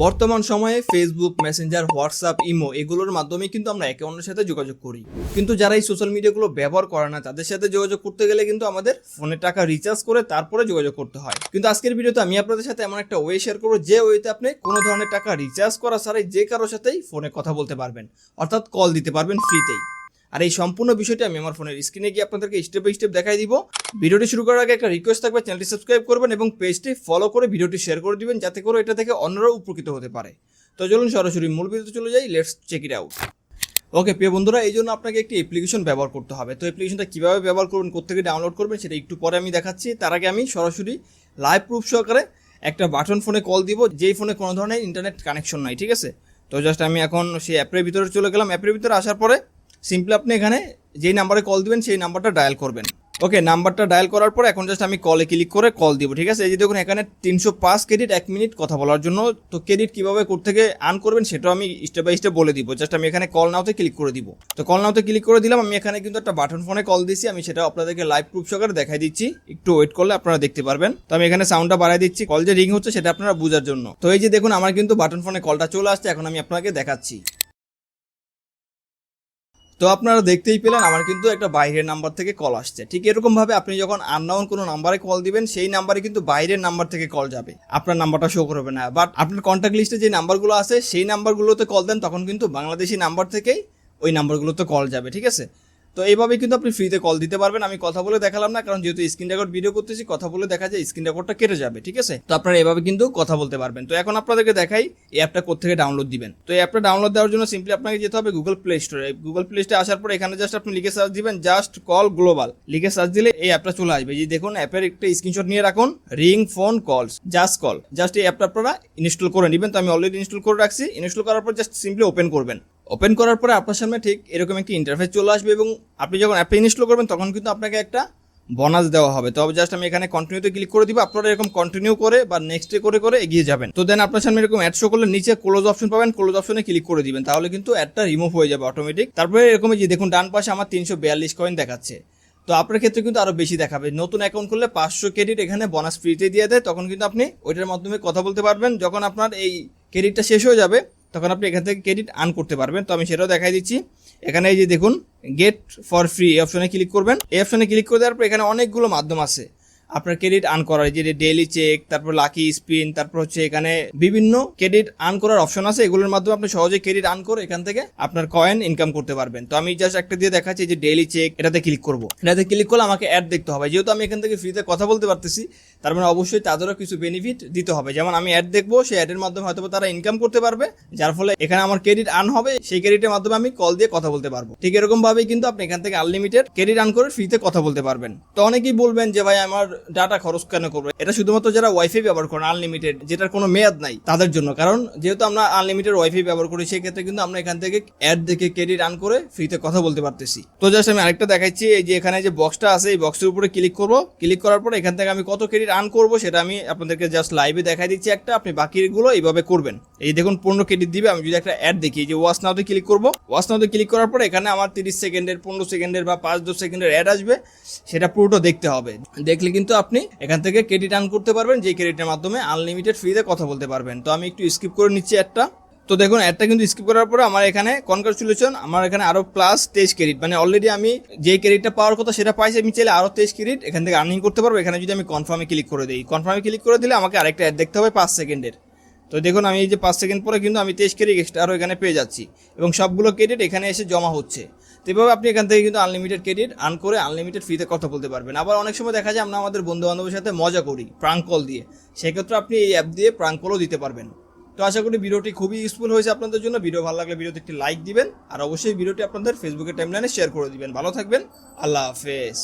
বর্তমান সময়ে Facebook Messenger WhatsApp imo এগুলোর মাধ্যমে কিন্তু আমরা একে অন্যের সাথে যোগাযোগ করি। কিন্তু যারা এই সোশ্যাল মিডিয়াগুলো ব্যবহার করে না, তাদের সাথে যোগাযোগ করতে গেলে কিন্তু আমাদের ফোনে টাকা রিচার্জ করে তারপরে যোগাযোগ করতে হয়। কিন্তু আজকের ভিডিওতে আমি আপনাদের সাথে এমন একটা ওয়ে শেয়ার করব, যে ওয়েতে আপনি কোনো ধরনের টাকা রিচার্জ করা ছাড়াই যে কারোর সাথেই ফোনে কথা বলতে পারবেন। অর্থাৎ কল দিতে পারবেন ফ্রিতেই আর এই সম্পূর্ণ বিষয়টি আমি আমার ফোনের স্ক্রিনে গিয়ে আপনাদেরকে স্টেপ বাই স্টেপ দেখাই দিব। ভিডিওটি শুরু করার আগে একটা রিকোয়েস্ট থাকবে চ্যানেলটি সাবস্ক্রাইব করবেন এবং পেজটি ফলো করে ভিডিওটি শেয়ার করে দিবেন, যাতে করে এটা থেকে অন্যরাও উপকৃত হতে পারে। তো চলুন সরাসরি মূল ভিডিওতে চলে যাই let's check it out okay প্রিয় বন্ধুরা, এই জন্য আপনাকে একটি অ্যাপ্লিকেশন ব্যবহার করতে হবে। তো অ্যাপ্লিকেশনটা কীভাবে ব্যবহার করবেন কোথেকে ডাউনলোড করবেন, সেটা একটু পরে আমি দেখাচ্ছি। তার আগে আমি সরাসরি লাইভ প্রুফ সহকারে একটা বাটন ফোনে কল দিব, যেই ফোনে কোনো ধরনের ইন্টারনেট কানেকশন নাই, ঠিক আছে? তো জাস্ট আমি এখন সেই অ্যাপের ভিতরে চলে গেলাম। অ্যাপের ভিতরে আসার পরে সিম্পলি আপনি এখানে যেই নাম্বারে কল দিবেন, সেই নাম্বারটা ডায়াল করবেন। ওকে নাম্বারটা ডায়াল করার পর এখন জাস্ট আমি কলে ক্লিক করে কল দিব, ঠিক আছে? এই যে দেখুন, এখানে তিনশো পাঁচ ক্রেডিট এক মিনিট কথা বলার জন্য। তো ক্রেডিট কীভাবে থেকে আর্ন করবেন সেটাও আমি স্টেপ বাই স্টেপ বলে দিব। জাস্ট আমি এখানে কল নাওতে ক্লিক করে দিব। তো কল নাওতে ক্লিক করে দিলাম, আমি এখানে কিন্তু একটা বাটন ফোনে কল দিছি আমি সেটা আপনাদেরকে লাইভ প্রুফ সহকারে দেখাই দিচ্ছি। একটু ওয়েট করলে আপনারা দেখতে পারবেন। তো আমি এখানে সাউন্ডটা বাড়াই দিচ্ছি। কল যে রিং হচ্ছে সেটা আপনারা বোঝার জন্য। তো এই যে দেখুন, আমার কিন্তু বাটন ফোনে কলটা চলে আসছে। এখন আমি আপনাকে দেখাচ্ছি। তো আপনারা দেখতেই পেলেন, আমার কিন্তু একটা বাইরের নাম্বার থেকে কল আসছে। ঠিক এরকম ভাবে আপনি যখন আননাউন কোনো নাম্বারে কল দিবেন, সেই নাম্বারে কিন্তু বাইরের নাম্বার থেকে কল যাবে। আপনার নাম্বারটা শো করবে না। বাট আপনার কন্ট্যাক্ট লিস্টে যে নাম্বারগুলো আছে, সেই নাম্বারগুলোতে কল দেন, তখন কিন্তু বাংলাদেশি নাম্বার থেকেই ওই নাম্বারগুলোতে কল যাবে, ঠিক আছে? তো এইভাবে কিন্তু আপনি ফ্রিতে কল দিতে পারবেন। আমি কথা বলে দেখালাম না, কারণ যেহেতু স্ক্রিন রেকর্ড ভিডিও করতেছি, কথা বলে দেখা যায় স্ক্রিন রেকর্ডটা কেটে যাবে, ঠিক আছে? তো আপনারা এভাবে কিন্তু কথা বলতে পারবেন। তো এখন আপনাদেরকে দেখাই এই অ্যাপটা কোথেকে ডাউনলোড দিবেন। তো এই অ্যাপটা ডাউনলোড দেওয়ার জন্য সিম্পলি আপনাকে যেতে হবে গুগল প্লে স্টোরে গুগল প্লে স্টোরে আসার পর এখানে জাস্ট আপনি লিখে সার্চ দিবেন জাস্ট কল গ্লোবাল লিখে সার্চ দিলে এই অ্যাপটা চলে আসবে। যে দেখুন অ্যাপের একটা স্ক্রিনশট নিয়ে রাখুন ring phone calls just call just এই অ্যাপটা আপনারা ইনস্টল করে নেবেন। তো আমি অলরেডি ইনস্টল করে রাখছি। ইনস্টল করার পর জাস্ট সিম্পলি ওপেন করবেন। ওপেন করার পরে আপনার সামনে ঠিক এরকম একটি ইন্টারফেস চলে আসবে এবং আপনি যখন অ্যাপটা ইনস্টল করবেন, তখন কিন্তু আপনাকে একটা বোনাস দেওয়া হবে। তবে জাস্ট আমি এখানে কন্টিনিউতে ক্লিক করে দিব, আপনারা এরকম কন্টিনিউ করে বা নেক্সটে করে করে এগিয়ে যাবেন। তো দেন আপনার সামনে এরকম অ্যাড শো করলে নিচে ক্লোজ অপশন পাবেন ক্লোজ অপশনে ক্লিক করে দিবেন। তাহলে কিন্তু অ্যাডটা রিমুভ হয়ে যাবে অটোমেটিক তারপরে এরকম যে দেখুন, ডান পাশে আমার তিনশো বিয়াল্লিশ কয়েন দেখাচ্ছে। তো আপনার ক্ষেত্রে কিন্তু আরও বেশি দেখাবে। নতুন অ্যাকাউন্ট করলে পাঁচশো ক্রেডিট এখানে বোনাস ফ্রিতে দিয়ে দেয়। তখন কিন্তু আপনি ওইটার মাধ্যমে কথা বলতে পারবেন। যখন আপনার এই ক্রেডিটটা শেষ হয়ে যাবে তখন আপনি এখান থেকে ক্রেডিট আর্ন করতে পারবেন। তো আমি সেটাও দেখাই দিচ্ছি। এখানে এই যে দেখুন গেট ফর ফ্রি এই অপশনে ক্লিক করবেন। এই অপশনে ক্লিক করে দেওয়ার পর এখানে অনেকগুলো মাধ্যম আছে। আপনার ক্রেডিট আর্ন করার যে ডেইলি চেক তারপর লাকি স্পিন তারপর হচ্ছে এখানে বিভিন্ন ক্রেডিট আর্ন করার অপশন আছে। এগুলোর মাধ্যমে আপনি সহজে ক্রেডিট আর্ন করে এখান থেকে আপনার কয়েন ইনকাম করতে পারবেন। তো আমি জাস্ট একটা দিয়ে দেখাচ্ছি যে ডেইলি চেক এটাতে ক্লিক করব। এটাতে ক্লিক করলে আমাকে অ্যাড দেখতে হবে। যেহেতু আমি এখান থেকে ফ্রিতে কথা বলতে পারতেছি, তার মানে অবশ্যই তাদেরও কিছু বেনিফিট দিতে হবে। যেমন আমি অ্যাড দেখব, সেই অ্যাডের মাধ্যমে হয়তো তারা ইনকাম করতে পারবে, যার ফলে এখানে আমার ক্রেডিট আর্ন হবে, সেই ক্রেডিটের মাধ্যমে আমি কল দিয়ে কথা বলতে পারব। ঠিক এরকম ভাবেই কিন্তু আপনি এখান থেকে আনলিমিটেড ক্রেডিট আর্ন করে ফ্রিতে কথা বলতে পারবেন। তো অনেকেই বলবেন যে, ভাই, আমার ডাটা খরচ কেন করবে? এটা শুধুমাত্র যারা ওয়াইফাই ব্যবহার করেন আনলিমিটেড যেটার কোনো মেয়াদ নাই তাদের জন্য। কারণ যেহেতু আমরা আনলিমিটেড ওয়াইফাই ব্যবহার করি, সেই ক্ষেত্রে কিন্তু আমরা এখান থেকে অ্যাড দেখে ক্রেডিট আর্ন করে ফ্রিতে কথা বলতে পারতেছি। তো জাস্ট আমি আরেকটা দেখাচ্ছি, এই যে এখানে যে বক্সটা আছে, এই বক্সের উপরে ক্লিক করব। ক্লিক করার পর এখান থেকে আমি কত ক্রেডিট আর্ন করব সেটা আমি আপনাদেরকে জাস্ট লাইভে দেখাই দিচ্ছি একটা, আপনি বাকিগুলো এইভাবে করবেন। এই দেখুন, পনেরো ক্রেডিট দিবে, আমি যদি একটা অ্যাড দেখি যে ওয়াশ নাওতে ক্লিক করব। ওয়াশ নাওতে ক্লিক করার পর এখানে আমার তিরিশ সেকেন্ডের, পনেরো সেকেন্ডের বা পাঁচ দশ সেকেন্ডের অ্যাড আসবে, সেটা পুরোটা দেখতে হবে। দেখলে কিন্তু আপনি এখান থেকে ক্রেডিট আর্ন করতে পারবেন যে ক্রেডিটের মাধ্যমে আনলিমিটেড ফ্রিতে কথা বলতে পারবেন। তো আমি একটু স্কিপ করে নিচ্ছি একটা। তো দেখুন, একটা কিন্তু স্কিপ করার পরে আমার এখানে কনগ্রাচুলেশন আমার এখানে আরও প্লাস তেইশ ক্রেডিট মানে অলরেডি আমি যে ক্রেডিটটা পাওয়ার কথা সেটা পাইছি, আমি চাইলে আরও তেইশ ক্রেডিট এখান থেকে আর্নিং করতে পারব। এখানে যদি আমি কনফার্মে ক্লিক করে দিই। কনফার্মে ক্লিক করে দিলে আমাকে আরেকটা অ্যাড দেখতে হবে পাঁচ সেকেন্ডের। তো দেখুন, আমি এই যে পাঁচ সেকেন্ড পরে কিন্তু আমি তেইশ ক্রেডিট এক্সট্রা আরও এখানে পেয়ে যাচ্ছি। এবং সবগুলো ক্রেডিট এখানে এসে জমা হচ্ছে। এভাবে আপনি এখান থেকে কিন্তু আনলিমিটেড ক্রেডিট আন করে আনলিমিটেড ফ্রিতে কথা বলতে পারবেন। আবার অনেক সময় দেখা যায় আমরা আমাদের বন্ধু বান্ধবের সাথে মজা করি প্রাঙ্ক কল দিয়ে। সেক্ষেত্রে আপনি এই অ্যাপ দিয়ে প্রাঙ্ক কলও দিতে পারবেন। তো আশা করি ভিডিওটি খুবই ইউজফুল হয়েছে আপনাদের জন্য। ভিডিও ভালো লাগলে ভিডিওতে একটি লাইক দিবেন। আর অবশ্যই ভিডিওটি আপনাদের ফেসবুকের টাইমলাইনে শেয়ার করে দিবেন। ভালো থাকবেন। আল্লাহ হাফেজ।